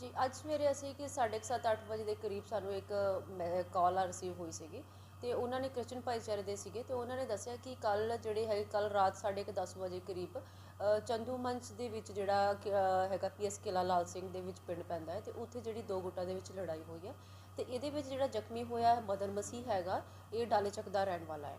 ਜੀ ਅੱਜ ਸਵੇਰੇ ਅਸੀਂ ਕਿ 7:30 ਅੱਠ ਵਜੇ ਦੇ ਕਰੀਬ ਸਾਨੂੰ ਇੱਕ ਕਾਲ ਆ ਰਿਸੀਵ ਹੋਈ ਸੀਗੀ ਤੇ ਉਹਨਾਂ ਨੇ ਕ੍ਰਿਸਚਨ ਭਾਈਚਾਰੇ ਦੇ ਸੀਗੇ ਤੇ ਉਹਨਾਂ ਨੇ ਦੱਸਿਆ ਕਿ ਕੱਲ ਜਿਹੜੇ ਹੈ ਕੱਲ ਰਾਤ 10:30 ਵਜੇ ਕਰੀਬ ਅ, ਚੰਦੂ ਮੰਚ ਦੇ ਵਿੱਚ ਜਿਹੜਾ ਕਿ, ਅ, ਹੈਗਾ ਪੀਐਸ ਕਿਲਾ ਲਾਲ ਸਿੰਘ ਦੇ ਵਿੱਚ ਪਿੰਡ ਪੈਂਦਾ ਹੈ ਤੇ ਉੱਥੇ ਜਿਹੜੀ ਦੋ ਗੁੱਟਾਂ ਦੇ ਵਿੱਚ ਲੜਾਈ ਹੋਈ ਹੈ ਤੇ ਇਹਦੇ ਵਿੱਚ ਜਿਹੜਾ ਜ਼ਖਮੀ ਹੋਇਆ ਮਦਨ ਮਸੀਹ ਹੈਗਾ ਇਹ ਡਾਲੇ ਚੱਕ ਦਾ ਰਹਿਣ ਵਾਲਾ ਹੈ।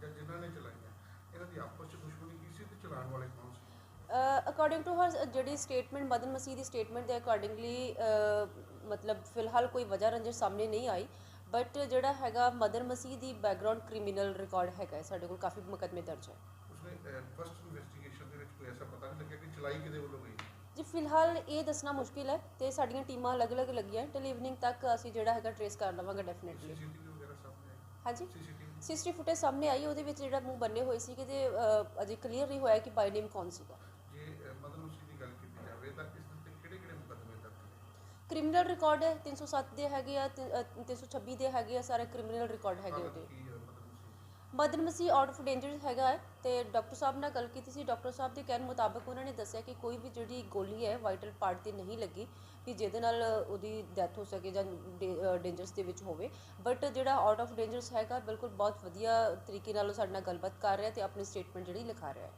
ਜਾਂ ਜਿਨ੍ਹਾਂ ਨੇ ਚਲਾਈਆਂ ਇਹਨਾਂ ਦੀ ਆਪਸ ਵਿੱਚ ਦੁਸ਼ਮਣੀ ਕੀ ਸੀ ਤੇ ਚਲਾਉਣ ਵਾਲੇ ਕੌਣ ਸੀ? ਅਕੋਰਡਿੰਗ ਟੂ ਹਰ ਜਿਹੜੀ ਸਟੇਟਮੈਂਟ ਮਦਨ ਮਸੀਹ ਦੀ ਸਟੇਟਮੈਂਟ ਦੇ ਅਕੋਰਡਿੰਗਲੀ ਮਤਲਬ ਫਿਲਹਾਲ ਕੋਈ ਵਜ੍ਹਾ ਰੰਜਿਸ਼ ਸਾਹਮਣੇ ਨਹੀਂ ਆਈ ਬਟ ਜਿਹੜਾ ਹੈਗਾ ਮਦਨ ਮਸੀਹ ਦੀ ਬੈਕਗ੍ਰਾਉਂਡ ਕ੍ਰਿਮੀਨਲ ਰਿਕਾਰਡ ਹੈਗਾ ਸਾਡੇ ਕੋਲ ਕਾਫੀ ਮੁਕੱਦਮੇ ਦਰਜ ਹੈ। ਉਸਨੇ ਫਸਟ ਇਨਵੈਸਟੀਗੇਸ਼ਨ ਦੇ ਵਿੱਚ ਕੋਈ ਐਸਾ ਪਤਾ ਨਹੀਂ ਲੱਗਿਆ ਕਿ ਚਲਾਈ ਕਿਹਦੇ ਵੱਲੋਂ ਗਈ? ਜੀ ਫਿਲਹਾਲ ਇਹ ਦੱਸਣਾ ਮੁਸ਼ਕਿਲ ਹੈ ਤੇ ਸਾਡੀਆਂ ਟੀਮਾਂ ਅਲੱਗ-ਅਲੱਗ ਲੱਗੀਆਂ ਟਿਲ ਇਵਨਿੰਗ ਤੱਕ ਅਸੀਂ ਜਿਹੜਾ ਹੈਗਾ ਟ੍ਰੇਸ ਕਰ ਲਵਾਂਗੇ ਡੈਫੀਨਿਟਲੀ ਸੀਸੀਟੀਵੀ ਵਗੈਰਾ ਸਾਹਮਣੇ ਆਈ ਹਾਂਜੀ। ਸੀਸੀਟੀਵੀ ਸੀਸੀਟੀਵੀ ਫੁਟੇਜ ਸਾਹਮਣੇ ਆਈ ਉਹਦੇ ਵਿੱਚ ਜਿਹੜਾ ਮੂੰਹ ਬੰਨੇ ਹੋਏ ਸੀਗੇ ਤੇ ਅ, ਅਜੇ ਕਲੀਅਰ ਨਹੀਂ ਹੋਇਆ ਕਿ ਬਾਈ ਨੇਮ ਕੌਣ ਸੀਗਾ। ਜੇ ਅਹ, ਮਦਨ ਮਸੀਹ ਦੀ ਗੱਲ ਕੀਤੀ ਜਾਵੇ ਤਾਂ ਇਸ ਦੇ ਕਿਹੜੇ ਕਿਹੜੇ ਮੁਕੱਦਮੇ ਦਰਜ ਨੇ? ਕ੍ਰਿਮੀਨਲ ਰਿਕਾਰਡ ਹੈ 307 ਦੇ ਹੈਗੇ ਆ ਤੇ, ਅ, 326 ਦੇ ਹੈਗੇ ਆ ਸਾਰੇ ਕ੍ਰਿਮੀਨਲ ਰਿਕਾਰਡ ਹੈਗੇ ਉਹਦੇ। ਕੀ Masih Masih out of danger ਹੈਗਾ ਹੈ ਤੇ ਡਾਕਟਰ ਸਾਹਿਬ ਨਾਲ ਗੱਲ ਕੀਤੀ ਸੀ। ਡਾਕਟਰ ਸਾਹਿਬ ਦੇ ਕਹਿਣ ਮੁਤਾਬਕ ਉਹਨਾਂ ਨੇ ਦੱਸਿਆ ਕਿ ਕੋਈ ਵੀ ਜਿਹੜੀ ਗੋਲੀ ਹੈ ਵਾਈਟਲ ਪਾਰਟ ਤੇ ਨਹੀਂ ਲੱਗੀ ਕਿ ਜਿਹਦੇ ਨਾਲ ਉਹਦੀ ਡੈਥ ਹੋ ਸਕੇ ਜਾਂ ਡੇਂਜਰਸ ਦੇ ਵਿੱਚ ਹੋਵੇ। ਬਟ ਜਿਹੜਾ ਆਊਟ ਆਫ ਡੇਂਜਰਸ ਹੈਗਾ, ਬਿਲਕੁਲ ਬਹੁਤ ਵਧੀਆ ਤਰੀਕੇ ਨਾਲ ਉਹ ਸਾਡੇ ਨਾਲ ਗੱਲਬਾਤ ਕਰ ਰਿਹਾ ਤੇ ਆਪਣੀ ਸਟੇਟਮੈਂਟ ਜਿਹੜੀ ਲਿਖਾ ਰਿਹਾ ਹੈ।